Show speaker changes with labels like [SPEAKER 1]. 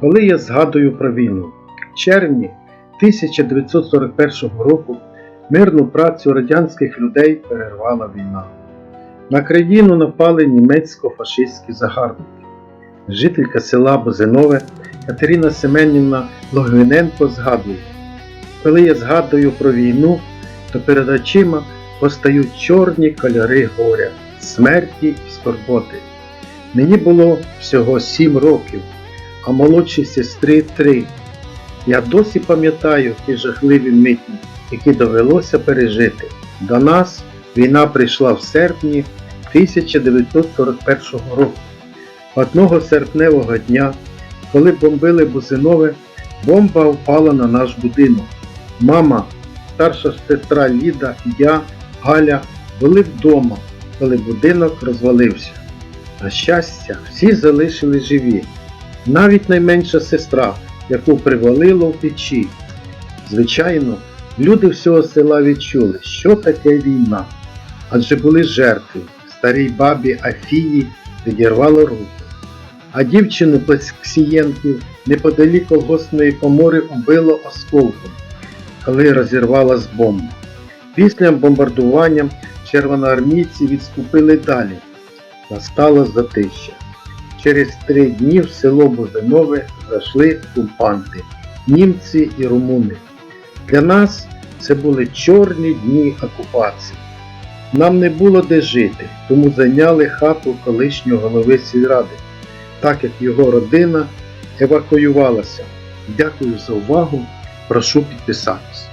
[SPEAKER 1] Коли я згадую про війну, в червні 1941 року мирну працю радянських людей перервала війна. На країну напали німецько-фашистські загарбники. Жителька села Бозинове Катерина Семенівна Логвиненко згадує, коли я згадую про війну, то перед очима постають чорні кольори горя, смерті і скорботи. Мені було всього сім років, а молодшій сестри три. Я досі пам'ятаю ті жахливі миті, які довелося пережити. До нас війна прийшла в серпні 1941 року. Одного серпневого дня, коли бомбили Бузинове, бомба впала на наш будинок. Мама, старша сестра Ліда я, Галя, були вдома, коли будинок розвалився. На щастя, всі залишили живі, навіть найменша сестра, яку привалило в печі. Звичайно, люди всього села відчули, що таке війна, адже були жертви. Старій бабі Афії відірвало руку, а дівчину Плесксієнків неподалік колгоспної комори убило осколком, коли розірвалась бомба. Після бомбардування червоноармійці відступили далі. Настало затища. Через три дні в село Бузинове зайшли окупанти, німці і румуни. Для нас це були чорні дні окупації. Нам не було де жити, тому зайняли хату колишнього голови сільради, так як його родина евакуювалася. Дякую за увагу. Прошу підписатись.